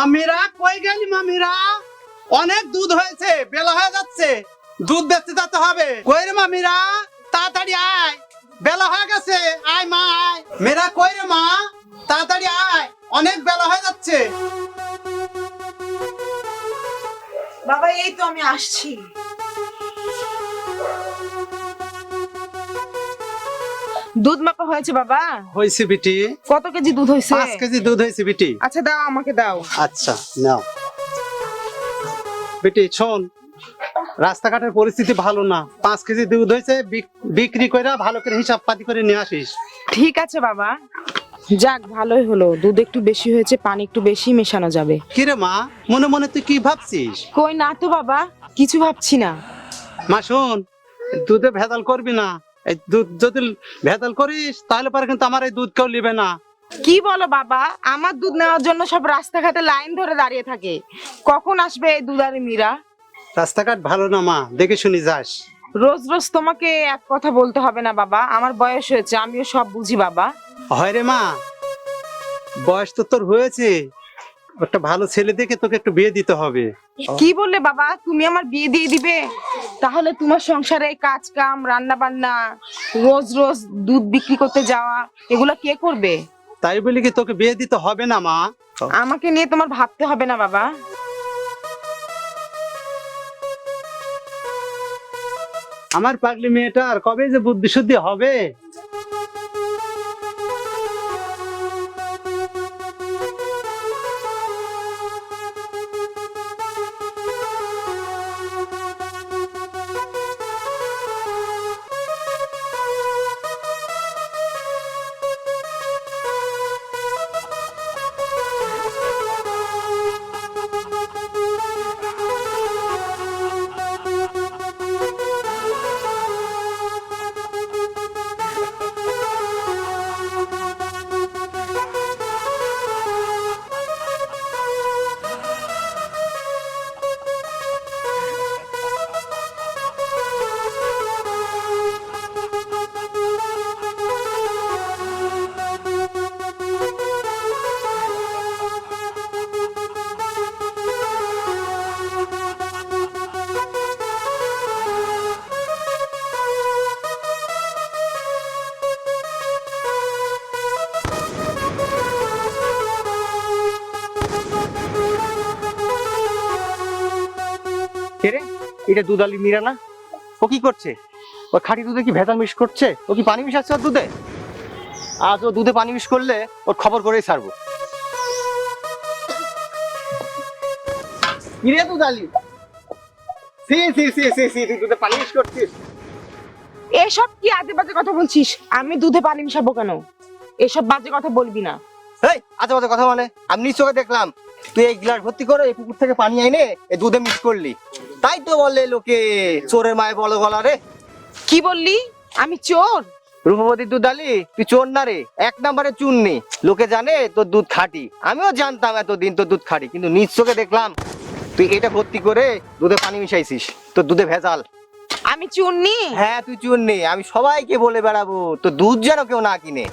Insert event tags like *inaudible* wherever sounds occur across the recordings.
মামিরা কই গেলি মামিরা? অনেক দুধ হয়েছে, বেলা হয়ে যাচ্ছে। দুধ বেচতে যেতে হবে। কই রে মামিরা? তাড়াতাড়ি আয়। বেলা হয়ে গেছে। আয় মা, আয়। মেরা কই রে মা? তাড়াতাড়ি আয়। অনেক বেলা হয়ে যাচ্ছে। বাবা, এই তো আমি আসছি। দুধ মাপা হয়েছে বাবা? হয়েছে বিটি। কত কেজি দুধ হয়েছে? পাঁচ কেজি দুধ হয়েছে বিটি। আচ্ছা দাও আমাকে দাও। আচ্ছা নাও। বেটি শোন রাস্তাঘাটের পরিস্থিতি ভালো না। পাঁচ কেজি দুধ হয়েছে বিক্রি করে ভালো করে হিসাব পাতি করে নিয়ে আসিস। ঠিক আছে বাবা। যাক ভালোই হলো। দুধ একটু বেশি হয়েছে পানি একটু বেশি মেশানো যাবে। কিরে মা? মনে মনে তুই কি ভাবছিস? কই না তো বাবা। কিছু ভাবছি না। মা শোন দুধে ভেজাল করবি না। এই দুধ যদি ভেজাল করিস তাহলে পরে কিন্তু আমার এই দুধ কেউ নিবে না। কি বলো বাবা? আমার দুধ নেওয়ার জন্য সব রাস্তাঘাটে লাইন ধরে দাঁড়িয়ে থাকে। কখন আসবে এই দুধারি মীরা? রাস্তাঘাট ভালো না মা। দেখে শুনি যাস। রোজ রোজ তোমাকে এক কথা বলতে হবে না বাবা। আমার বয়স হয়েছে আমিও সব বুঝি বাবা। হয় রে মা বয়স তো তোর হয়েছে। একটা ভালো ছেলে দেখে তোকে একটু বিয়ে দিতে হবে। কি বললে বাবা? তুমি আমার বিয়ে দিয়ে দিবে। তাহলে তোমার সংসারে কাজ কাম রান্না বান্না রোজ রোজ দুধ বিক্রি করতে যাওয়া এগুলো কে করবে? তাই বলি কি তোকে বিয়ে দিতে হবে না মা? আমাকে নিয়ে তোমার ভাবতে হবে না বাবা। আমার পাগলি মেয়েটার কবে যে বুদ্ধি শুদ্ধি হবে? এটা দুধালি মীরা না? ও কি করছে? ও খাঁটি দুধে কি ভেজাল মিশ করছে? ও কি পানি মিশাচ্ছে ওর দুধে? আজ ও দুধে পানি মিশ করলে ওর খবর করেই ছাড়বো। কিরে দুধালি সি সি সি সি সি দুধে পানি মিশ করছিস? এসব কি আজে বাজে কথা বলছিস? আমি দুধে পানি মিশাবো কেন? এসব বাজে কথা বলবি না। এই আচ্ছা আচ্ছা কথা মানে আমি নিজ চোখে দেখলাম তুই এই গ্লাস ভর্তি করে এই পুকুর থেকে পানি আইনে এই দুধে মিক্স করলি। তাই তো বলে লোকে চোরের মায়ে বলো গলা রে। কি বললি? আমি চোর? রূপবতী দুধ আলি তুই চোর না রে এক নম্বরে চুননি লোকে জানে তোর দুধ খাঁটি। আমিও জানতাম এতদিন তোর দুধ খাঁটি কিন্তু নিজ চোখে দেখলাম তুই এটা ভর্তি করে দুধে পানি মিশাইছিস তোর দুধে ভেজাল। আমি চুননি হ্যাঁ তুই চুন চুননি আমি সবাইকে বলে বেড়াবো তোর দুধ যেন কেউ না কিনে।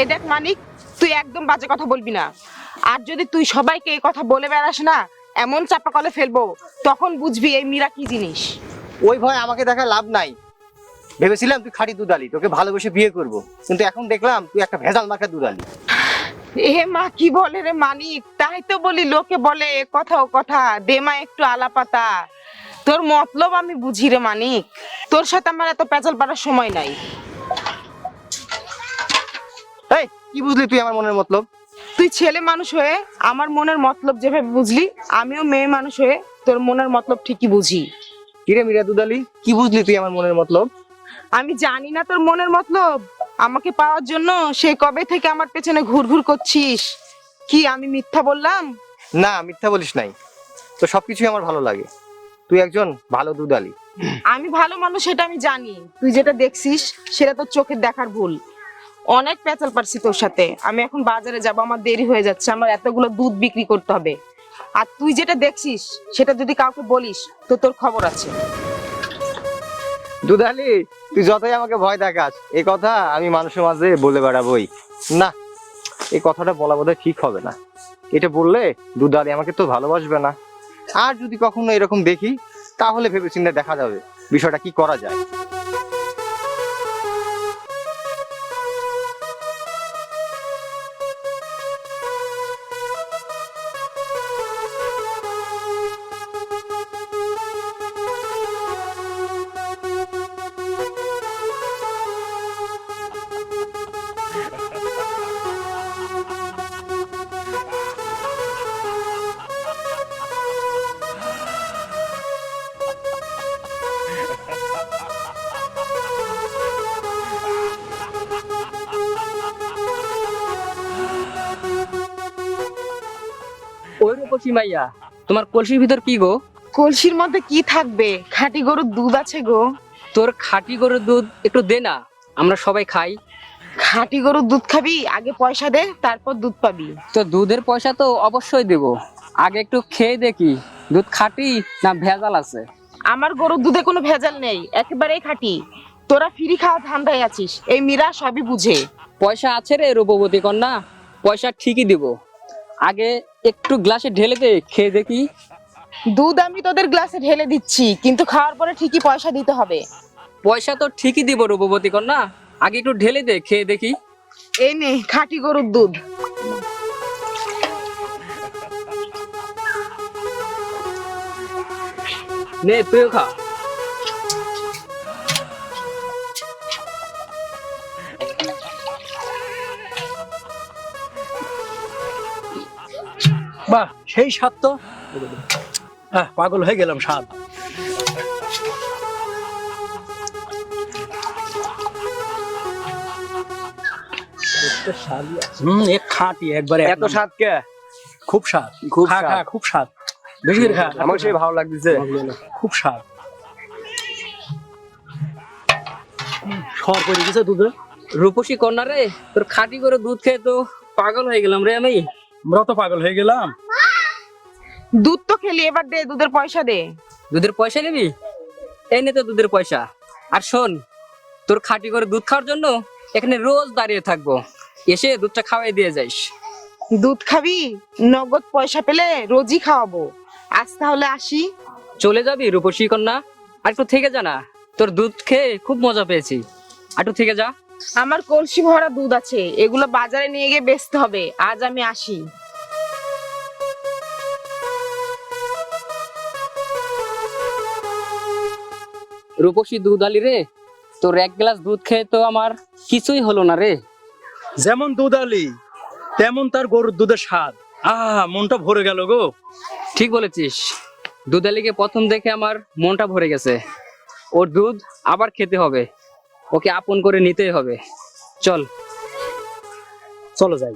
এ দেখ মানিক তুই একদম বাজে কথা বলবি না। আর যদি তুই সবাইকে এই কথা বলে বেড়াস না এমন চাপা কলে ফেলব তখন বুঝবি এই মীরা কি জিনিস। ওই ভয় আমাকে দেখা লাভ নাই। ভেবেছিলাম তুই খাঁটি দুধ আলি তোকে ভালোবেসে বিয়ে করব। কিন্তু এখন দেখলাম তুই একটা ভেজাল মাখা দুধ আলি এ মা কি বলে রে মানিক? তাই তো বলি লোকে বলে এ কথা ও কথা দে মা একটু আলাপাতা। তোর মতলব আমি বুঝি রে মানিক। তোর সাথে আমার এত পেঁচাল পাড়ার সময় নাই। এই কি বুঝলি তুই আমার মনের মতলব? তুই ছেলে মানুষ হয়ে আমার মনের মতলব যেভাবে বুঝলি আমিও মেয়ে মানুষ হয়ে তোর মনের মতলব ঠিকই বুঝি। কিরে মিরা দুদালি কি বুঝলি তুই আমার মনের মতলব? আমি জানি না তোর মনের মতলব। আমাকে পাওয়ার জন্য সেই কবে থেকে আমার পেছনে ঘুরঘুর করছিস? কি আমি মিথ্যা বললাম? না মিথ্যা বলিস নাই। তো সবকিছুই আমার ভালো লাগে। তুই একজন ভালো দুধ আলি আমি ভালো মানুষ সেটা আমি জানি। তুই যেটা দেখছিস সেটা তোর চোখের দেখার ভুল। অনেক পেঁচাল পারছি তোর সাথে। আমি এখন বাজারে যাব, আমার দেরি হয়ে যাচ্ছে, আমার এতগুলো দুধ বিক্রি করতে হবে। আর তুই যেটা দেখছিস, সেটা যদি কাউকে বলিস, তো তোর খবর আছে। দুধ আলি তুই যতই আমাকে ভয় দেখাস এই কথা আমি মানুষের মাঝে বলে বেড়াবোই। না, এই কথাটা বলা বোধহয় ঠিক হবে না। এটা বললে দুধালি আমাকে তো ভালোবাসবে না। আর যদি কখনো এরকম দেখি, তাহলে ভেবেচিন্তে দেখা যাবে, বিষয়টা কি করা যায়। রূপসী মাইয়া তোমার কলসির ভিতর কি গো? কলসির মধ্যে কি থাকবে? খাঁটি গরুর দুধ আছে গো। তোর খাঁটি গরুর দুধ একটু দে না আমরা সবাই খাই। খাঁটি গরুর দুধ খাবি আগে পয়সা দে তারপর দুধ পাবি। তো দুধের পয়সা তো অবশ্যই দেব। আগে একটু খেয়ে দেখি দুধ খাঁটি না ভেজাল আছে? আমার গরুর দুধে কোনো ভেজাল নেই একেবারেই খাঁটি। তোরা ফ্রি খাওয়া ধান্দায় আছিস এই মীরা সবই বুঝে। পয়সা আছে রে রূপবতী কন্যা পয়সা ঠিকই দিব। আগে একটু গ্লাসে ঢেলে দে খেয়ে দেখি। দুধ আমি তোদের গ্লাসে ঢেলে দিচ্ছি কিন্তু খাওয়ার পরে ঠিকই পয়সা দিতে হবে। পয়সা তো ঠিকই দিব রূপবতী কন্যা। আগে একটু ঢেলে দে খেয়ে দেখি। এই নে খাঁটি গরুর দুধ। নে তুইও খা। বাহ সেই স্বাদ তো। পাগল হয়ে গেলাম স্বাদ। হম এক খাঁটি একবারে এত স্বাদ কে? খুব স্বাদ। খুব খা খা খুব স্বাদ। বেশি করে খা। আমার সেই ভালো লাগতেছে। খুব স্বাদ। সর দুধে। রূপসী কন্যা রে তোর খাঁটি করে দুধ খেয়ে তো পাগল হয়ে গেলাম রে আমি। আমরা তো পাগল হয়ে গেলাম। দুধ তো খেলি এবার দে দুধের পয়সা দে। দুধের পয়সা নিবি? এই নে তো দুধের পয়সা। আর শোন তোর খাঁটি করে দুধ খাওয়ার জন্য এখানে রোজ দাঁড়িয়ে থাকব। এসে দুধটা খাওয়াই দিয়ে যাইস। দুধ খাবি? নগদ পয়সা পেলে রোজই খাওয়াবো। আজ তাহলে আসি। চলে যাবি রূপসী কন্যা? আর একটু থেকে যা না। তোর দুধ খেয়ে খুব মজা পেয়েছি। আর একটু থেকে যা। আমার কলসি ভরা দুধ আছে এগুলো বাজারে নিয়ে গিয়ে বেচতে হবে। আজ আমি আসি। রূপসী দুধ আলি রে তোর এক গ্লাস দুধ খেয়ে তো আমার কিছুই হলো না রে। যেমন দুধ আলি তেমন তার গরুর দুধের স্বাদ। আহ মনটা ভরে গেল গো। ঠিক বলেছিস। দুধ আলিকে প্রথম দেখে আমার মনটা ভরে গেছে। ওর দুধ আবার খেতে হবে। ওকে আপন করে নিতেই হবে। চল। চলো যাই।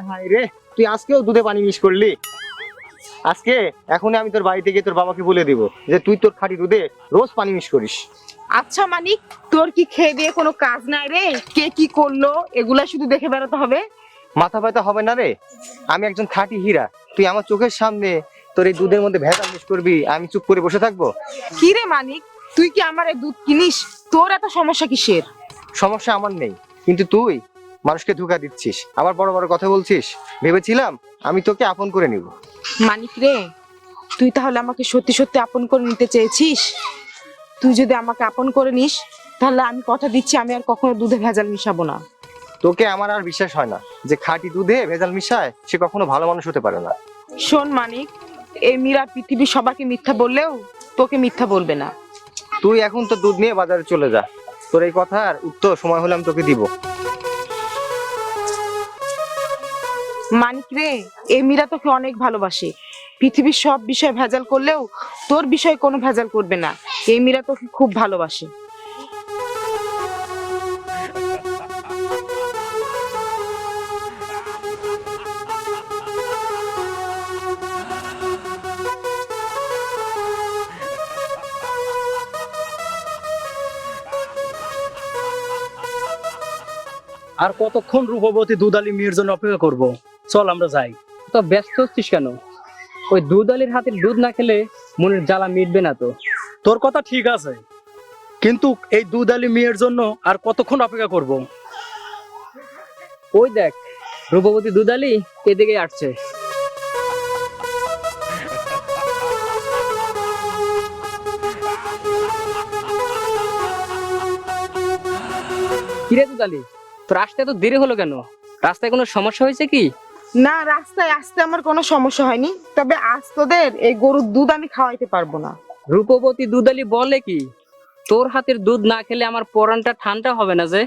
হাই হাই রে তুই আজকেও দুধে পানি করলি? আজকে এখনই আমি তোর বাড়িতে গিয়ে তোর বাবাকে বলে দিব যে তুই তোর খাঁটি দুধে রোজ পানি করিস। আচ্ছা মানিক তোর কি খেয়ে দিয়ে কোনো কাজ নাই রে? কে কি করল? এগুলা শুধু দেখে বেড়াতে হবে। মাথা ব্যথা হবে না রে? আমি একজন খাঁটি হীরা। তুই আমার চোখের সামনে তোর এই দুধের মধ্যে ভেজাল মিস করবি আমি চুপ করে বসে থাকব? কি রে মানিক তুই কি আমার এই দুধ কিনিস? তোর এত সমস্যা কিসের? সমস্যা আমার নেই কিন্তু তুই মানুষকে ধোকা দিচ্ছিস। আবার বড় বড় কথা বলছিস? ভেবেছিলাম আমি তোকে আপন করে নিব। মানিক রে তুই তাহলে আমাকে সত্যি সত্যি আপন করে নিতে চেয়েছিস? তুই যদি আমাকে আপন করে নিস তাহলে আমি কথা দিচ্ছি আমি আর কখনো দুধে ভেজাল মিশাবো না। তোকে আমার আর বিশ্বাস হয় না যে খাঁটি দুধে ভেজাল মিশায় সে কখনো ভালো মানুষ হতে পারে না। শোন মানিক এই মীরা পৃথিবী সবাইকে মিথ্যা বললেও তোকে মিথ্যা বলবে না। তুই এখন তো দুধ নিয়ে বাজারে চলে যা। তোর এই কথার উত্তর সময় হলে আমি তোকে দিব। মানিক রে এই মীরা তোকে অনেক ভালোবাসে। পৃথিবীর সব বিষয় ভেজাল করলেও তোর বিষয়ে কোনো ভেজাল করবে না। এই মীরা তোকে খুব ভালোবাসে। আর কতক্ষণ রূপবতী দুদালি মেয়ের জন্য অপেক্ষা করব? চল আমরা যাই। তো ব্যস্ত হচ্ছিস কেন? ওই দুধ আলির হাতের দুধ না খেলে মনের জ্বালা মিটবে না তো। তোর কথা ঠিক আছে। কিন্তু এই দুধালি মেয়ের জন্য আর কতক্ষণ অপেক্ষা করব? ওই দেখ, রূপবতী দুধালি এদিকে আসছে। কিরে দুধালি তোর আসতে তো দেরি হলো কেন? রাস্তায় কোনো সমস্যা হয়েছে কি? না রাস্তায় আসতে আমার কোনো সমস্যা হয়নি। তবে আজ তোদের এই গরুর দুধ আমি খাওয়াইতে পারব না। রূপবতী দুধালি বলে কি? তোর হাতের দুধ না খেলে আমার পরানটা ঠান্ডা হবে না যে?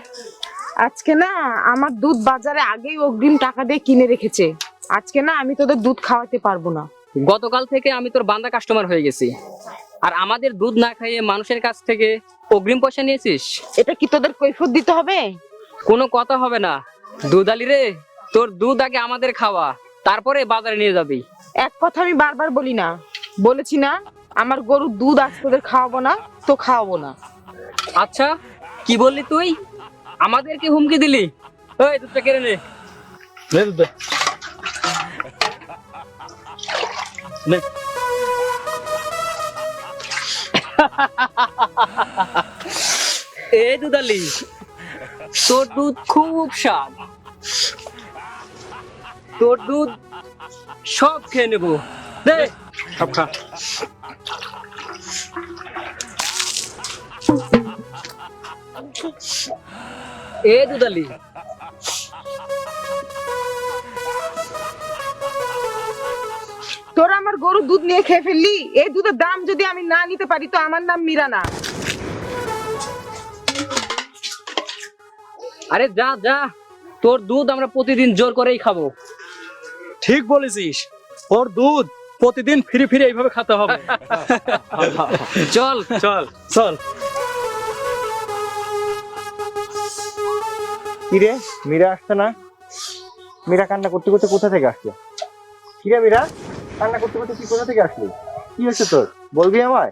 আজকে না আমার দুধ বাজারে আগেই অগ্রিম টাকা দিয়ে কিনে রেখেছে। আজকে না আমি তোদের দুধ খাওয়াতে পারব না। গতকাল থেকে আমি তোর বান্দা কাস্টমার হয়ে গেছি। আর আমাদের দুধ না খাইয়ে মানুষের কাছ থেকে অগ্রিম পয়সা নিয়েছিস? এটা কি তোদের কৈফত দিতে হবে? কোনো কথা হবে না। দুধ আলি রে তোর দুধ আগে আমাদের খাওয়া তারপরে বাজারে নিয়ে যাবি। এক কথা আমি বারবার বলি না। বলেছি না আমার গরুর দুধ আজ তোদের খাওয়াবো না তো খাওয়াবো না। আচ্ছা কি বললি তুই? আমাদেরকে হুমকি দিলি? ওই দুধটা কেড়ে নে। নে দুধ দে। নে। এই দুধ আলি তোর দুধ খুব স্বাদ। তোর দুধ সব খেয়ে নেব। দে। সব খা। এ দুধালি তোরা আমার গরুর দুধ নিয়ে খেয়ে ফেললি? এই দুধের দাম যদি আমি না নিতে পারি তো আমার নাম মীরা না আরে যা যা। তোর দুধ আমরা প্রতিদিন জোর করেই খাব। ঠিক বলেছিস। ওর দুধ প্রতিদিন ফিরে ফিরে এইভাবে খেতে হবে। চল। চল চল। কিরে মীরা আসছে না? মীরা কান্না করতে করতে কোথা থেকে আসছে? কিরে মীরা কান্না করতে করতে তুই কোথা থেকে আসলি? কি হয়েছে তোর? বলবি আমায়?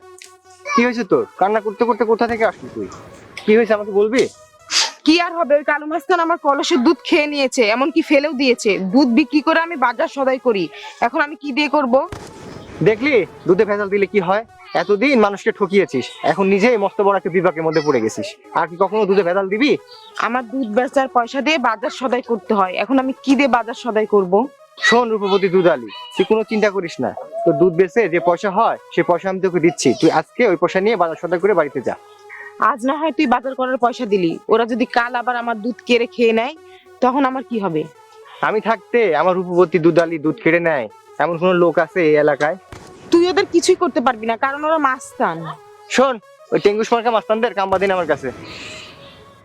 কি হয়েছে তোর? কান্না করতে করতে কোথা থেকে আসলি তুই? কি হয়েছে আমাকে বলবি? কি আর হবে? ওই কালু মাস্তান আমার কলসের দুধ খেয়ে নিয়েছে এমনকি ফেলেও দিয়েছে। দুধ বিক্রি করে আমি বাজার সদাই করি। এখন আমি কি দিয়ে করব? দেখলি? দুধে ভেজাল দিলে কি হয়? এতদিন মানুষকে ঠকিয়েছিস এখন নিজেই মস্ত বড় একটা বিপাকের মধ্যে পড়ে গেছিস। আর কি কখনো দুধে ভেজাল দিবি? আমার দুধ বেচার পয়সা দিয়ে বাজার সদাই করতে হয়। এখন আমি কি দিয়ে বাজার সদাই করব? শোন রূপবতী দুধালি তুই কোনো চিন্তা করিস না। তোর দুধ বেচে যে পয়সা হয় সে পয়সা আমি তোকে দিচ্ছি। তুই আজকে ওই পয়সা নিয়ে বাজার সদাই করে বাড়িতে যা। আজ না হয় তুই বাজার করার পয়সা দিলি। ওরা যদি কাল আবার আমার দুধ কেড়ে খেয়ে নেয় তখন আমার কি হবে? আমি থাকতে আমার রূপবতী দুধালি দুধ কেড়ে নেয় এমন কোনো লোক আছে এই এলাকায়? তুই ওদের কিছুই করতে পারবি না কারণ ওরা মাস্তান। শোন ওই টেঙ্গুস মার্কা মাস্তানদের কাম্বা দিন আমার কাছে।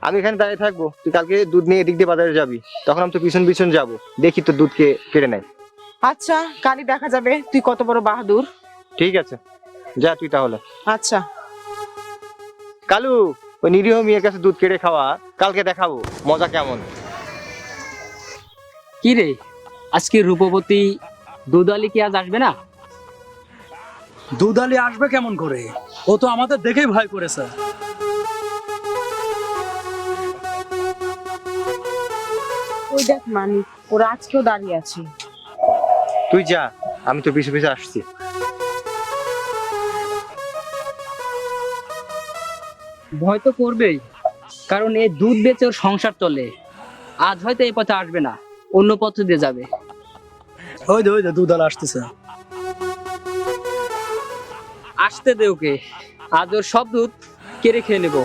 আমি এখানে দাঁড়িয়ে থাকব তুই কালকে দুধ নিয়ে এদিক দিয়ে বাজারে যাবি। তখন আমি তো পিছন পিছন যাব দেখি তোর দুধকে কেড়ে নেয়। আচ্ছা কালই দেখা যাবে তুই কত বড় বাহাদুর। ঠিক আছে যা তুই তাহলে। আচ্ছা। কালু ওই নিরীহ মেয়ের কাছে দুধ কেড়ে খাওয়া কালকে দেখাবো মজা কেমন? কি রে? আজকে রূপবতী দুধালি কি আজ আসবে না? দুধালি আসবে কেমন করে? ও তো আমাদের দেখেই ভয় করেছে। ওই দেখ মানিক ওরা আজকেও দাঁড়িয়ে আছে। তুই যা আমি তো পিছু পিছু আসছি। ভয় তো করবেই কারণ এই দুধ বেচে ওর সংসার চলে। আজ হয়তো এই পথে আসবে না অন্য পথে দিয়ে যাবে। ওই যে ওই যে দুধ আর আসতেছে। আসতে দে ওকে আজ ওর সব দুধ কেড়ে খেয়ে নেব।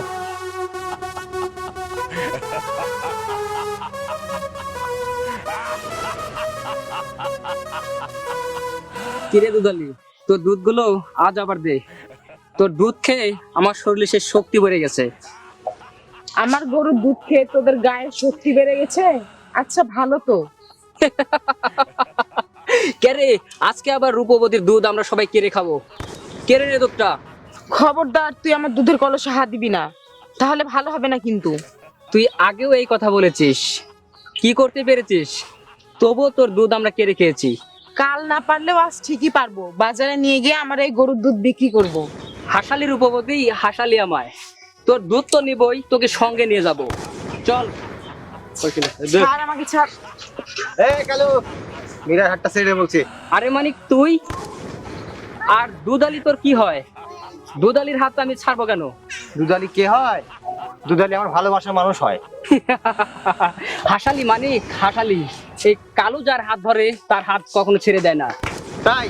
কিরে দুধালি তোর দুধগুলো আজ আবার দে। তোর দুধ খেয়ে আমার শরীরে সে শক্তি বেড়ে গেছে। আমার গরুর দুধ খেয়ে তোদের গায়ে শক্তি বেড়ে গেছে? আচ্ছা ভালো তো। *laughs* কেরে আজকে আবার রূপবতীর দুধ আমরা সবাই কেড়ে খাব। কেড়ে নে দুধটা। খবরদার তুই আমার দুধের কলসে হাত দিবি না। তাহলে ভালো হবে না কিন্তু। তুই আগেও এই কথা বলেছিস। কি করতে পেরেছিস? তবুও তোর দুধ আমরা কেড়ে খেয়েছি। কাল না পারলেও আজ ঠিকই পারব। বাজারে নিয়ে গিয়ে আমার এই গরুর দুধ বিক্রি করব। হাসালি রূপবতী হাসালি আমায় তোর দুধ তো নিবই তোকে সঙ্গে নিয়ে যাব। চল। ছাড় আমাকে ছাড়। এই কালু মীরার হাতটা ছেড়ে বলছি। আরে মানিক তুই? আর দুধালি তোর কি হয়? দুধালির হাত আমি ছাড়বো কেন? দুধালি কে হয়? দুধালি আমার ভালোবাসার মানুষ হয়। *laughs* হাসালি মানিক হাসালি। সেই কালু যার হাত ধরে তার হাত কখনো ছেড়ে দেয় না। তাই?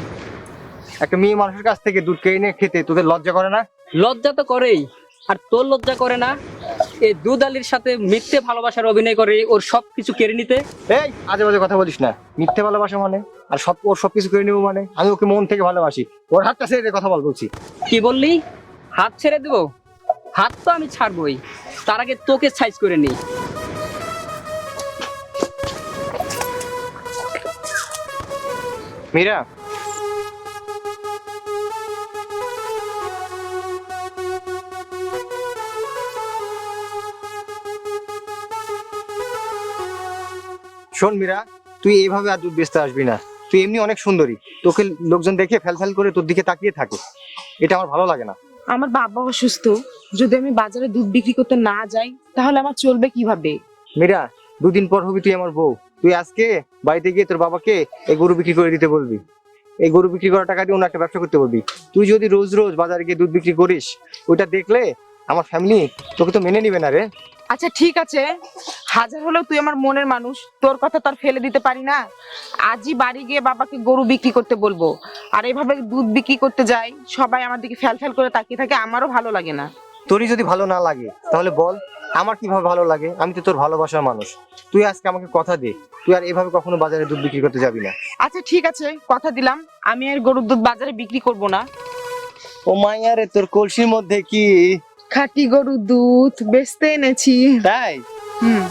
একটা মেয়ে মানুষের কাছ থেকে দুধ কেড়ে নিয়ে খেতে তোদের লজ্জা করে না? লজ্জা তো করেই। আর তোর লজ্জা করে না? এই দুধালির সাথে মিথ্যে ভালোবাসার অভিনয় করে ওর সব কিছু কেড়ে নিতে? এই আজে বাজে কথা বলিস না। মিথ্যে ভালোবাসা মানে? আর সব ওর সবকিছু করে নেব মানে? আমি ওকে মন থেকে ভালোবাসি। ওর হাতটা ছেড়ে দে, কথা বল বলছি। কি বললি? হাত ছেড়ে দেবো? হাত তো আমি ছাড়বই। তার আগে তোকে সাইজ করে নিই। মীরা শোন মীরা তুই এইভাবে আর দুধ বেচতে আসবি না। তুই এমনি অনেক সুন্দরী। তোকে লোকজন দেখে ফেল ফেল করে তোর দিকে তাকিয়ে থাকে। এটা আমার ভালো লাগে না। আমার বাবা অসুস্থ। যদি আমি বাজারে দুধ বিক্রি করতে না যাই তাহলে আমার চলবে কীভাবে? মীরা দুদিন পর হবি তুই আমার বউ। তুই আজকে বাড়িতে গিয়ে তোর বাবাকে এই গরু বিক্রি করে দিতে বলবি। এই গরু বিক্রি করার টাকা দিয়ে অন্য একটা ব্যবসা করতে বলবি। তুই যদি রোজ রোজ বাজারে গিয়ে দুধ বিক্রি করিস ওইটা দেখলে আমার ফ্যামিলি তোকে তো মেনে নিবে না রে। আচ্ছা ঠিক আছে। হাজার হলেও তুই আমার মনের মানুষ। তোর কথা তো আর ফেলে দিতে পারি না। আজই বাড়ি গিয়ে বাবাকে গরু বিক্রি করতে বলব। আর এইভাবে দুধ বিক্রি করতে যাই সবাই আমার দিকে ফ্যাল ফ্যাল করে তাকিয়ে থাকে আমারও ভালো লাগে না। তোরই যদি ভালো না লাগে তাহলে বল আমার কীভাবে ভালো লাগে? আমি তো তোর ভালোবাসার মানুষ। তুই আজকে আমাকে কথা দে। তুই আর এভাবে কখনো বাজারে দুধ বিক্রি করতে যাবি না। আচ্ছা ঠিক আছে কথা দিলাম। আমি আর গরুর দুধ বাজারে বিক্রি করব না। ও মাইয়া রে তোর কলসির মধ্যে কি? খাঁটি গরুর দুধ বেচতে এনেছি। তাই? হুম।